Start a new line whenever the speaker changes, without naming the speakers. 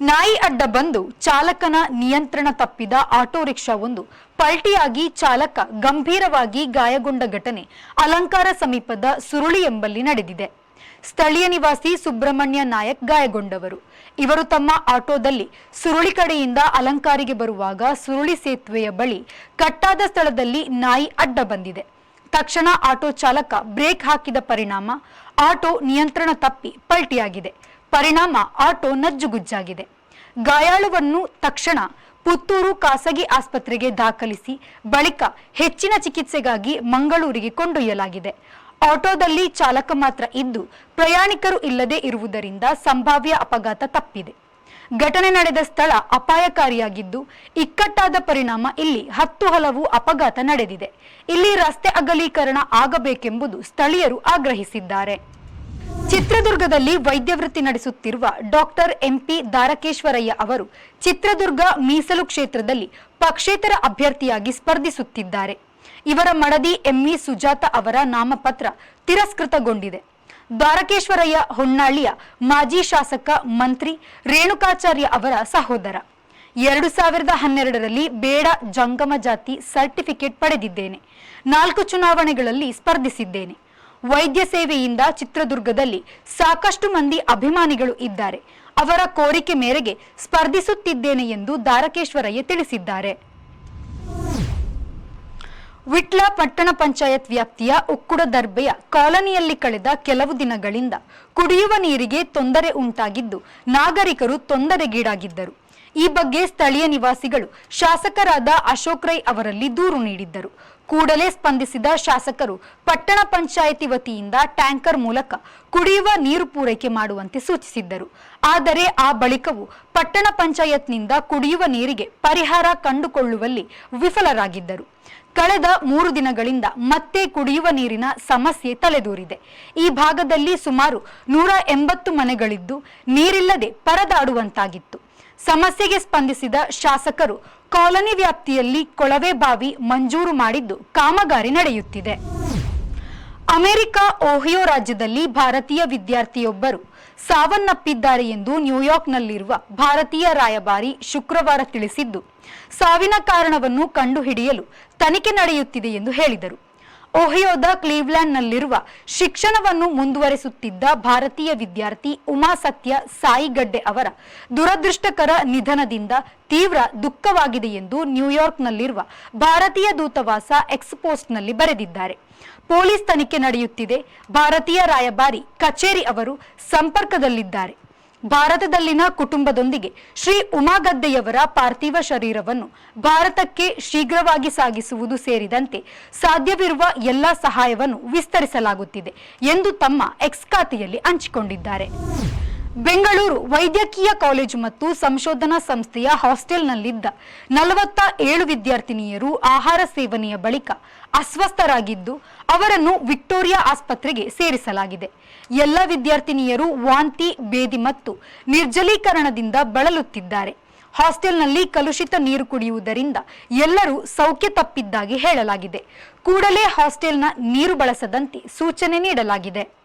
ನಾಯಿ ಅಡ್ಡ ಬಂದು ಚಾಲಕನ ನಿಯಂತ್ರಣ ತಪ್ಪಿದ ಆಟೋ ರಿಕ್ಷಾವೊಂದು ಪಲ್ಟಿಯಾಗಿ ಚಾಲಕ ಗಂಭೀರವಾಗಿ ಗಾಯಗೊಂಡ ಘಟನೆ ಅಲಂಕಾರ ಸಮೀಪದ ಸುರುಳಿ ಎಂಬಲ್ಲಿ ನಡೆದಿದೆ. ಸ್ಥಳೀಯ ನಿವಾಸಿ ಸುಬ್ರಹ್ಮಣ್ಯ ನಾಯಕ್ ಗಾಯಗೊಂಡವರು. ಇವರು ತಮ್ಮ ಆಟೋದಲ್ಲಿ ಸುರುಳಿ ಕಡೆಯಿಂದ ಅಲಂಕಾರಿಗೆ ಬರುವಾಗ ಸುರುಳಿ ಸೇತುವೆಯ ಬಳಿ ಕಟ್ಟಾದ ಸ್ಥಳದಲ್ಲಿ ನಾಯಿ ಅಡ್ಡ ಬಂದಿದೆ. ತಕ್ಷಣ ಆಟೋ ಚಾಲಕ ಬ್ರೇಕ್ ಹಾಕಿದ ಪರಿಣಾಮ ಆಟೋ ನಿಯಂತ್ರಣ ತಪ್ಪಿ ಪಲ್ಟಿಯಾಗಿದೆ. ಪರಿಣಾಮ ಆಟೋ ನಜ್ಜುಗುಜ್ಜಾಗಿದೆ. ಗಾಯಾಳುವನ್ನು ತಕ್ಷಣ ಪುತ್ತೂರು ಖಾಸಗಿ ಆಸ್ಪತ್ರೆಗೆ ದಾಖಲಿಸಿ ಬಳಿಕ ಹೆಚ್ಚಿನ ಚಿಕಿತ್ಸೆಗಾಗಿ ಮಂಗಳೂರಿಗೆ ಕೊಂಡೊಯ್ಯಲಾಗಿದೆ. ಆಟೋದಲ್ಲಿ ಚಾಲಕ ಮಾತ್ರ ಇದ್ದು ಪ್ರಯಾಣಿಕರು ಇಲ್ಲದೆ ಇರುವುದರಿಂದ ಸಂಭಾವ್ಯ ಅಪಘಾತ ತಪ್ಪಿದೆ. ಘಟನೆ ನಡೆದ ಸ್ಥಳ ಅಪಾಯಕಾರಿಯಾಗಿದ್ದು ಇಕ್ಕಟ್ಟಾದ ಪರಿಣಾಮ ಇಲ್ಲಿ ಹತ್ತು ಹಲವು ಅಪಘಾತ ನಡೆದಿದೆ. ಇಲ್ಲಿ ರಸ್ತೆ ಅಗಲೀಕರಣ ಆಗಬೇಕೆಂಬುದು ಸ್ಥಳೀಯರು ಆಗ್ರಹಿಸಿದ್ದಾರೆ. ಚಿತ್ರದುರ್ಗದಲ್ಲಿ ವೈದ್ಯ ವೃತ್ತಿ ನಡೆಸುತ್ತಿರುವ ಡಾಕ್ಟರ್ ಎಂಪಿ ದಾರಕೇಶ್ವರಯ್ಯ ಅವರು ಚಿತ್ರದುರ್ಗ ಮೀಸಲು ಕ್ಷೇತ್ರದಲ್ಲಿ ಪಕ್ಷೇತರ ಅಭ್ಯರ್ಥಿಯಾಗಿ ಸ್ಪರ್ಧಿಸುತ್ತಿದ್ದಾರೆ. ಇವರ ಮಡದಿ ಎಂಇ ಸುಜಾತ ಅವರ ನಾಮಪತ್ರ ತಿರಸ್ಕೃತಗೊಂಡಿದೆ. ದ್ವಾರಕೇಶ್ವರಯ್ಯ ಹೊನ್ನಾಳಿಯ ಮಾಜಿ ಶಾಸಕ ಮಂತ್ರಿ ರೇಣುಕಾಚಾರ್ಯ ಅವರ ಸಹೋದರ. ಎರಡು ಸಾವಿರದ ಹನ್ನೆರಡರಲ್ಲಿ ಬೇಡ ಜಂಗಮ ಜಾತಿ ಸರ್ಟಿಫಿಕೇಟ್ ಪಡೆದಿದ್ದೇನೆ. ನಾಲ್ಕು ಚುನಾವಣೆಗಳಲ್ಲಿ ಸ್ಪರ್ಧಿಸಿದ್ದೇನೆ. ವೈದ್ಯ ಸೇವೆಯಿಂದ ಚಿತ್ರದುರ್ಗದಲ್ಲಿ ಸಾಕಷ್ಟು ಮಂದಿ ಅಭಿಮಾನಿಗಳು ಇದ್ದಾರೆ. ಅವರ ಕೋರಿಕೆ ಮೇರೆಗೆ ಸ್ಪರ್ಧಿಸುತ್ತಿದ್ದೇನೆ ಎಂದು ದಾರಕೇಶ್ವರಯ್ಯ ತಿಳಿಸಿದ್ದಾರೆ. ವಿಟ್ಲ ಪಟ್ಟಣ ಪಂಚಾಯತ್ ವ್ಯಾಪ್ತಿಯ ಉಕ್ಕುಡ ದರ್ಬೆಯ ಕಾಲನಿಯಲ್ಲಿ ಕಳೆದ ಕೆಲವು ದಿನಗಳಿಂದ ಕುಡಿಯುವ ನೀರಿಗೆ ತೊಂದರೆ ಉಂಟಾಗಿದ್ದು ನಾಗರಿಕರು ತೊಂದರೆಗೀಡಾಗಿದ್ದರು. ಈ ಬಗ್ಗೆ ಸ್ಥಳೀಯ ನಿವಾಸಿಗಳು ಶಾಸಕರಾದ ಅಶೋಕ್ ರೈ ಅವರಲ್ಲಿ ದೂರು ನೀಡಿದ್ದರು. ಕೂಡಲೇ ಸ್ಪಂದಿಸಿದ ಶಾಸಕರು ಪಟ್ಟಣ ಪಂಚಾಯಿತಿ ವತಿಯಿಂದ ಟ್ಯಾಂಕರ್ ಮೂಲಕ ಕುಡಿಯುವ ನೀರು ಪೂರೈಕೆ ಮಾಡುವಂತೆ ಸೂಚಿಸಿದ್ದರು. ಆದರೆ ಆ ಬಳಿಕವೂ ಪಟ್ಟಣ ಪಂಚಾಯತ್ನಿಂದ ಕುಡಿಯುವ ನೀರಿಗೆ ಪರಿಹಾರ ಕಂಡುಕೊಳ್ಳುವಲ್ಲಿ ವಿಫಲರಾಗಿದ್ದರು. ಕಳೆದ ಮೂರು ದಿನಗಳಿಂದ ಮತ್ತೆ ಕುಡಿಯುವ ನೀರಿನ ಸಮಸ್ಯೆ ತಲೆದೂರಿದೆ. ಈ ಭಾಗದಲ್ಲಿ ಸುಮಾರು ನೂರ ಎಂಬತ್ತು ಮನೆಗಳಿದ್ದು ನೀರಿಲ್ಲದೆ ಪರದಾಡುವಂತಾಗಿತ್ತು. ಸಮಸ್ಯೆಗೆ ಸ್ಪಂದಿಸಿದ ಶಾಸಕರು ಕಾಲನಿ ವ್ಯಾಪ್ತಿಯಲ್ಲಿ ಕೊಳವೆ ಬಾವಿ ಮಂಜೂರು ಮಾಡಿದ್ದು ಕಾಮಗಾರಿ ನಡೆಯುತ್ತಿದೆ. ಅಮೆರಿಕ ಓಹಿಯೋ ರಾಜ್ಯದಲ್ಲಿ ಭಾರತೀಯ ವಿದ್ಯಾರ್ಥಿಯೊಬ್ಬರು ಸಾವನ್ನಪ್ಪಿದ್ದಾರೆ ಎಂದು ನ್ಯೂಯಾರ್ಕ್ನಲ್ಲಿರುವ ಭಾರತೀಯ ರಾಯಭಾರಿ ಶುಕ್ರವಾರ ತಿಳಿಸಿದ್ದು, ಸಾವಿನ ಕಾರಣವನ್ನು ಕಂಡುಹಿಡಿಯಲು ತನಿಖೆ ನಡೆಯುತ್ತಿದೆ ಎಂದು ಹೇಳಿದರು. ಓಹಿಯೋದ ಕ್ಲೀವ್ಲ್ಯಾಂಡ್ನಲ್ಲಿರುವ ಶಿಕ್ಷಣವನ್ನು ಮುಂದುವರೆಸುತ್ತಿದ್ದ ಭಾರತೀಯ ವಿದ್ಯಾರ್ಥಿ ಉಮಾ ಸತ್ಯ ಸಾಯಿಗಡ್ಡೆ ಅವರ ದುರದೃಷ್ಟಕರ ನಿಧನದಿಂದ ತೀವ್ರ ದುಃಖವಾಗಿದೆ ಎಂದು ನ್ಯೂಯಾರ್ಕ್ನಲ್ಲಿರುವ ಭಾರತೀಯ ದೂತವಾಸ ಎಕ್ಸ್ಪೋಸ್ಟ್ನಲ್ಲಿ ಬರೆದಿದ್ದಾರೆ. ಪೊಲೀಸ್ ತನಿಖೆ ನಡೆಯುತ್ತಿದೆ. ಭಾರತೀಯ ರಾಯಭಾರಿ ಕಚೇರಿ ಅವರು ಸಂಪರ್ಕದಲ್ಲಿದ್ದಾರೆ. ಭಾರತದಲ್ಲಿನ ಕುಟುಂಬದೊಂದಿಗೆ ಶ್ರೀ ಉಮಾಗದ್ದೆಯವರ ಪಾರ್ಥಿವ ಶರೀರವನ್ನು ಭಾರತಕ್ಕೆ ಶೀಘ್ರವಾಗಿ ಸಾಗಿಸುವುದು ಸೇರಿದಂತೆ ಸಾಧ್ಯವಿರುವ ಎಲ್ಲ ಸಹಾಯವನ್ನು ವಿಸ್ತರಿಸಲಾಗುತ್ತಿದೆ ಎಂದು ತಮ್ಮ ಎಕ್ಸ್ ಖಾತೆಯಲ್ಲಿ ಹಂಚಿಕೊಂಡಿದ್ದಾರೆ. ಬೆಂಗಳೂರು ವೈದ್ಯಕೀಯ ಕಾಲೇಜು ಮತ್ತು ಸಂಶೋಧನಾ ಸಂಸ್ಥೆಯ ಹಾಸ್ಟೆಲ್ನಲ್ಲಿದ್ದ ನಲವತ್ತ ಏಳು ವಿದ್ಯಾರ್ಥಿನಿಯರು ಆಹಾರ ಸೇವನೆಯ ಬಳಿಕ ಅಸ್ವಸ್ಥರಾಗಿದ್ದು, ಅವರನ್ನು ವಿಕ್ಟೋರಿಯಾ ಆಸ್ಪತ್ರೆಗೆ ಸೇರಿಸಲಾಗಿದೆ. ಎಲ್ಲ ವಿದ್ಯಾರ್ಥಿನಿಯರು ವಾಂತಿ ಬೇದಿ ಮತ್ತು ನಿರ್ಜಲೀಕರಣದಿಂದ ಬಳಲುತ್ತಿದ್ದಾರೆ. ಹಾಸ್ಟೆಲ್ನಲ್ಲಿ ಕಲುಷಿತ ನೀರು ಕುಡಿಯುವುದರಿಂದ ಎಲ್ಲರೂ ಸೌಖ್ಯ ತಪ್ಪಿದ್ದಾಗಿ ಹೇಳಲಾಗಿದೆ. ಕೂಡಲೇ ಹಾಸ್ಟೆಲ್ನ ನೀರು ಬಳಸದಂತೆ ಸೂಚನೆ ನೀಡಲಾಗಿದೆ.